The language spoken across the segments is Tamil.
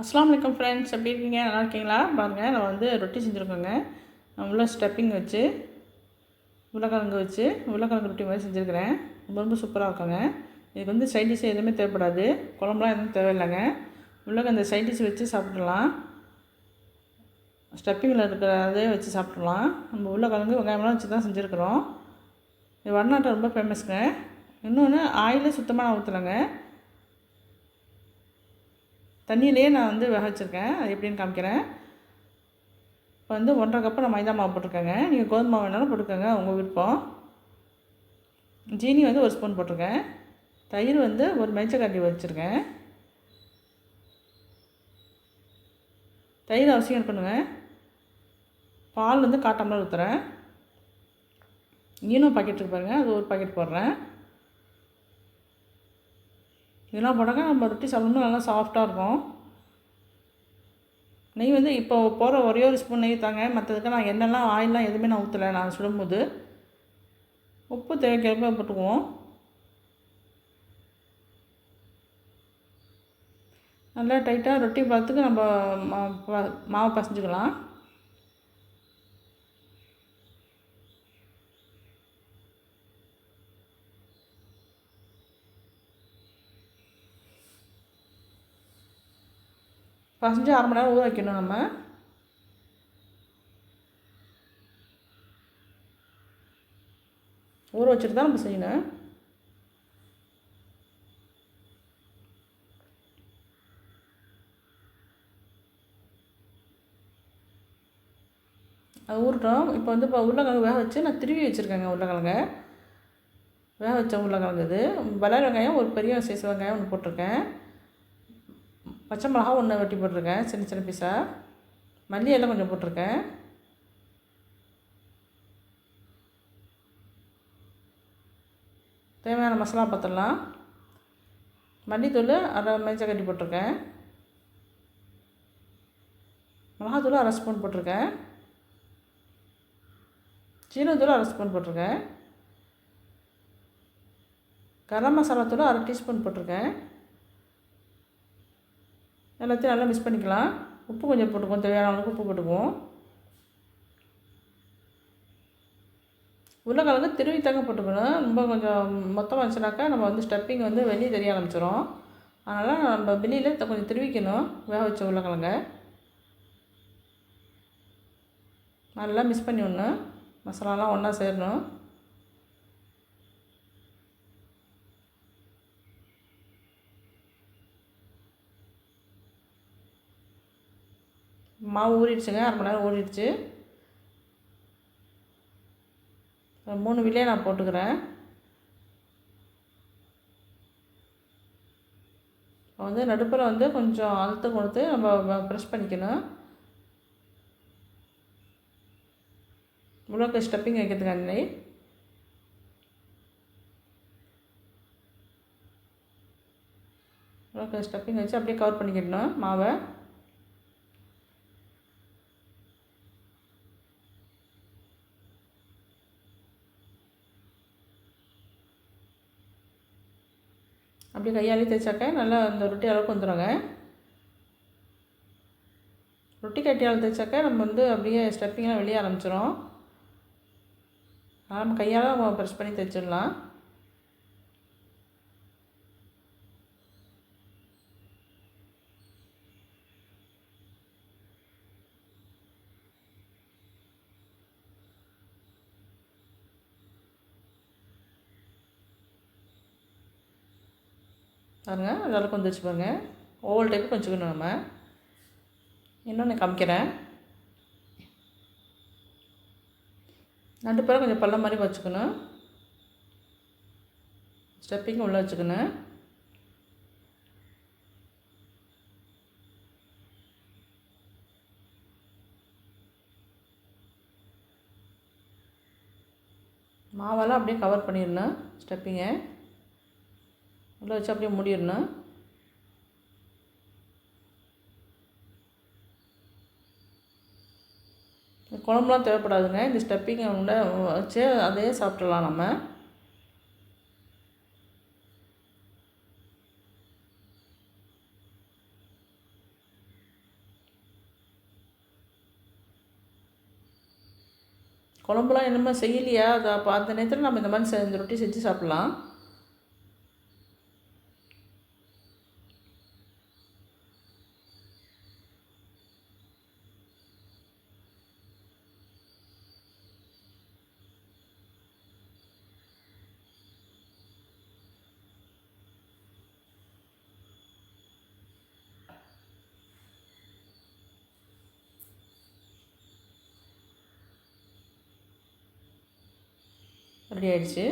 அஸ்லாம் வலைக்கம் ஃப்ரெண்ட்ஸ் எப்படி இருக்கீங்க? நல்லா இருக்கீங்களா? பாருங்கள் நான் வந்து ரொட்டி செஞ்சுருக்கோங்க. உள்ள ஸ்டெப்பிங் வச்சு உருளைக்கிழங்கு வச்சு உருளைக்கிழங்கு ரொட்டி மாதிரி செஞ்சுருக்கிறேன். ரொம்ப ரொம்ப சூப்பராக இருக்குங்க. இதுக்கு வந்து சைட் டிஷ் எதுவுமே தேவைப்படாது. குழம்புலாம் எதுவும் தேவையில்லைங்க. உள்ளக்க அந்த சைட் டிஷ் வச்சு சாப்பிட்றலாம் ஸ்டெப்பிங்கில் இருக்கிற அதே வச்சு சாப்பிட்றலாம் நம்ம உருளைக்கிழங்கு வெங்காயம்லாம் வச்சு தான் செஞ்சுருக்குறோம். இது வடநாட்டை ரொம்ப ஃபேமஸ்ங்க இன்னொன்று ஆயிலே சுத்தமாக நான் ஊற்றலைங்க தண்ணியிலேயே நான் வந்து வேக வச்சுருக்கேன் அது எப்படின்னு காமிக்கிறேன். இப்போ வந்து ஒன்றரை கப்பு நான் மைதா மாவு போட்டிருக்கேங்க. நீங்கள் கோதுமை மாவு வேணாலும் போட்டுக்கோங்க உங்கள் விருப்பம். ஜீனி வந்து ஒரு ஸ்பூன் போட்டிருக்கேன். தயிர் வந்து ஒரு மெச்சக்காட்டி வச்சுருக்கேன். தயிர் அவசியம் இருக்கணுங்க பால் வந்து காட்டாமல் ஊற்றுறேன் ஈனோ பாக்கெட் இருக்கு பாருங்கள் அது ஒரு பாக்கெட் போடுறேன். இதெல்லாம் போட்டாக்க நம்ம ரொட்டி சாப்பிடும்போது நல்லா சாஃப்டாக இருக்கும். நெய் வந்து இப்போ போகிற ஒரே ஒரு ஸ்பூன் நெய் தாங்க. மற்றதுக்கு நான் எண்ணெய்லாம் ஆயிலெலாம் எதுவுமே நான் ஊற்றலை நான் சுடும்போது. உப்பு தேவைக்கிறப்ப போட்டுக்குவோம். நல்லா டைட்டாக ரொட்டி பார்த்துக்கு நம்ம மாவு பசைஞ்சுக்கலாம். பசஞ்சு அரை மணி நேரம் ஊற வைக்கணும் நம்ம. ஊற வச்சுட்டு தான் நம்ம செய்யணும். அது ஊறட்டும். இப்போ வந்து இப்போ உருளைக்கிழங்கு வேக வச்சு நான் திருவி வச்சுருக்கேங்க உருளைக்கிழங்க. வேக வச்ச உருளைக்கிழங்கு இது. வளர வெங்காயம் ஒரு பெரிய சைஸ் வெங்காயம் ஒன்று போட்டிருக்கேன். பச்சை மிளகா ஒன்று வெட்டி போட்டிருக்கேன். சின்ன சின்ன பீஸாக மல்லி எல்லாம் கொஞ்சம் போட்டிருக்கேன். தேவையான மசாலா பார்த்துடலாம் மல்லித்தூள் அரை மேய்ச்சல் கட்டி போட்டிருக்கேன். மிளகாத்தூள் அரை ஸ்பூன் போட்டிருக்கேன். சீனத்தூள் அரை ஸ்பூன் போட்டிருக்கேன். கரம் மசாலா தூள் அரை டீஸ்பூன் போட்டிருக்கேன். எல்லாத்தையும் நல்லா மிக்ஸ் பண்ணிக்கலாம். உப்பு கொஞ்சம் போட்டுக்குவோம். தேவையான அளவுக்கு உப்பு போட்டுக்குவோம். உருளைக்கிழங்கு திருவி தாங்க போட்டுக்கணும். ரொம்ப கொஞ்சம் மொத்தமாக வச்சுனாக்கா நம்ம வந்து ஸ்டப்பிங் வந்து வெளியே தெரிய ஆரம்பிச்சிடும் அதனால் நம்ம வெளியில் கொஞ்சம் திருவிக்கணும். வேக வச்ச உருளைக்கிழங்க. நல்லா மிக்ஸ் பண்ணி விடணும். மசாலாலாம் ஒன்றா சேரணும். மாவு ஊறிடுச்சுங்க அரை மணி நேரம் ஊறிடுச்சு. மூணு விலையை நான் போட்டுக்கிறேன். வந்து நடுப்பில் வந்து கொஞ்சம் அழுத்தம் கொடுத்து நம்ம ப்ரெஷ் பண்ணிக்கணும். முழுக்க ஸ்டப்பிங் வைக்கிறதுக்கு அன்னை. முழுக்க ஸ்டப்பிங் வச்சு அப்படியே கவர் பண்ணிக்கிடணும் மாவை. அப்படி கையாலே தேய்ச்சாக்க நல்லா அந்த ரொட்டி அளவுக்கு வந்துடுங்க ரொட்டி கட்டியால் தேய்ச்சாக்க நம்ம வந்து அப்படியே ஸ்டெப்பிங்லாம் வெளியே ஆரம்பிச்சிடும் நம்ம கையால் ப்ரெஷ் பண்ணி தைச்சிடலாம் பாருங்கள் அந்த வந்துருச்சு பாருங்கள் ஓவல் டைப்பு கொஞ்சம் நம்ம. இன்னொன்று காமிக்கிறேன். நடுப்புற கொஞ்சம் பள்ளம் மாதிரி வச்சுக்கணும். ஸ்டெப்பிங் உள்ளே வச்சுக்கணும். மாவெல்லாம் அப்படியே கவர் பண்ணிடணும் ஸ்டெப்பிங்கை உள்ளே வச்சு அப்படியே முடிடணும். குழம்புலாம் தேவைப்படாதுங்க. இந்த ஸ்டப்பிங்கை உண்டை வச்சு அதையே சாப்பிட்றலாம் நம்ம. குழம்புலாம் என்னமோ செய்யலையா? அதை அப்போ அந்த நேரத்தில் நம்ம இந்த மாதிரி இந்த ரொட்டி செஞ்சு சாப்பிட்லாம். ரெடி ஆயிடுச்சு?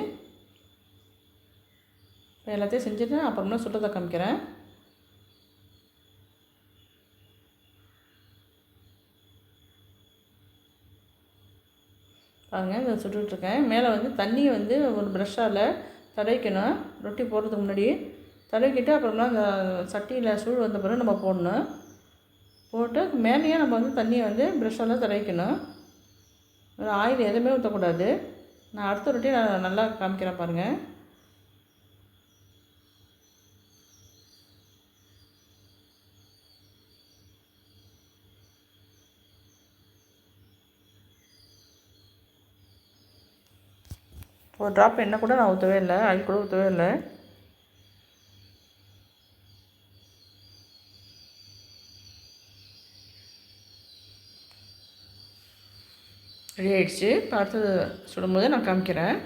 இப்போ எல்லாத்தையும் செஞ்சுட்டு அப்புறமா சுட்டத்தை காமிக்கிறேன். பாருங்கள் இதை சுட்டுட்ருக்கேன் மேலே வந்து தண்ணியை வந்து ஒரு ப்ரெஷ்ஷால் தடவிக்கணும். ரொட்டி போடுறதுக்கு முன்னாடி தடவிக்கிட்டு அப்புறமா அந்த சட்டியில் சூடு வந்த பிறகு நம்ம போடணும். போட்டு மேலேயே நம்ம வந்து தண்ணியை வந்து ப்ரெஷ்ஷால் தடவிக்கணும். ஆயில் எதுவுமே ஊற்றக்கூடாது நான் அடுத்த ரொட்டி நான் நல்லா காமிக்கிறேன் பாருங்கள் ஒரு ட்ராப் எண்ணெய் கூட நான் ஊற்றவே இல்லை ஆயில் கூட ஊற்றவே இல்லை. ரெடி ஆகிடுச்சு இப்போ அடுத்தது சுடும்போது நான் காமிக்கிறேன்.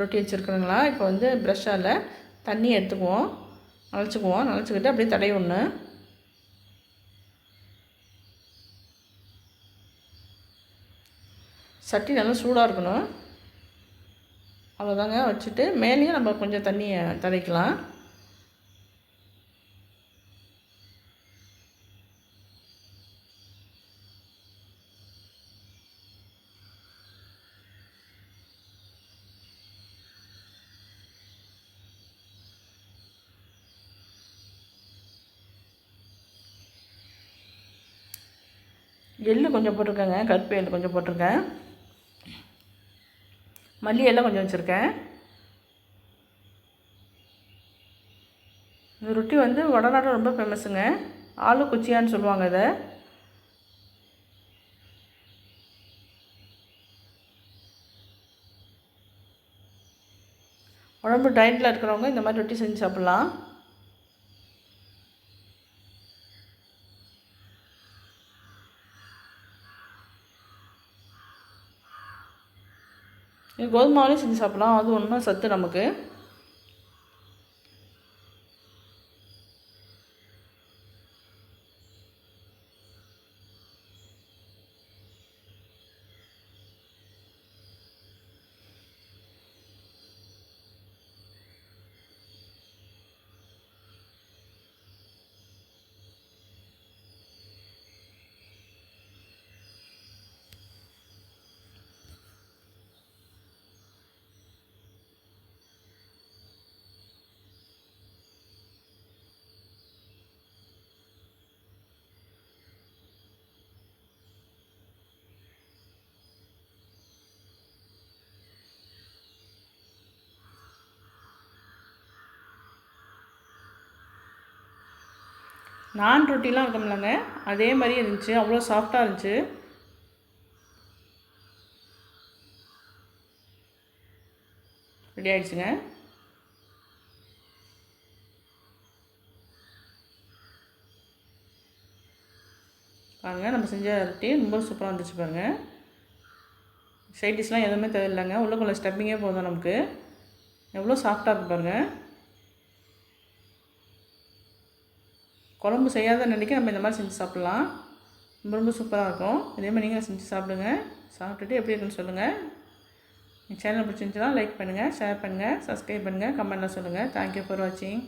ரொட்டி வச்சுருக்குறங்களா இப்போ வந்து ப்ரெஷ்ஷால் தண்ணி எடுத்துக்குவோம். நனைச்சிக்குவோம் நனைச்சிக்கிட்டு அப்படியே தடைய ஒன்று சட்டி நல்லா சூடாக இருக்கணும். அவ்வளோதாங்க வச்சுட்டு மேலேயும் நம்ம கொஞ்சம் தண்ணியை தடைக்கலாம் எள்ளு கொஞ்சம் போட்டிருக்கேங்க. கருப்பு எள்ளு கொஞ்சம் போட்டிருக்கேன். மல்லி எல்லாம் கொஞ்சம் வச்சுருக்கேன். இந்த ரொட்டி வந்து வடநாடு ரொம்ப ஃபேமஸுங்க ஆலு குச்சியான்னு சொல்லுவாங்க இதை. உடம்பு டயட்டில் இருக்கிறவங்க இந்த மாதிரி ரொட்டி செஞ்சு சாப்பிட்லாம். கோதுமாவிலையும் செஞ்சு சாப்பிட்லாம். அது ஒன்றும் சத்து நமக்கு. நான் ரொட்டிலாம் இருக்கோம்லங்க அதே மாதிரி இருந்துச்சு. அவ்வளோ சாஃப்டாக இருந்துச்சு. ரெடி ஆகிடுச்சுங்க பாருங்கள் நம்ம செஞ்ச ரொட்டி ரொம்ப சூப்பராக இருந்துச்சு பாருங்கள் சைட் டிஷ்லாம் எதுவுமே தேவையில்லைங்க. உள்ளக்குள்ளே ஸ்டப்பிங்கே போதும் நமக்கு. எவ்வளோ சாஃப்டாக இருக்குது பாருங்கள் குழம்பு செய்யாத நினைக்க நம்ம இந்த மாதிரி செஞ்சு சாப்பிட்லாம். ரொம்ப ரொம்ப சூப்பராக இருக்கும். இதே மாதிரி நீங்கள் செஞ்சு சாப்பிடுங்க. சாப்பிட்டுட்டு எப்படி இருக்குன்னு சொல்லுங்கள் சேனல் பிடிச்சிருந்துச்சுன்னா லைக் பண்ணுங்கள் ஷேர் பண்ணுங்கள் சப்ஸ்கிரைப் பண்ணுங்கள் கமெண்ட்டில் சொல்லுங்கள் தேங்க்யூ ஃபார் வாட்சிங்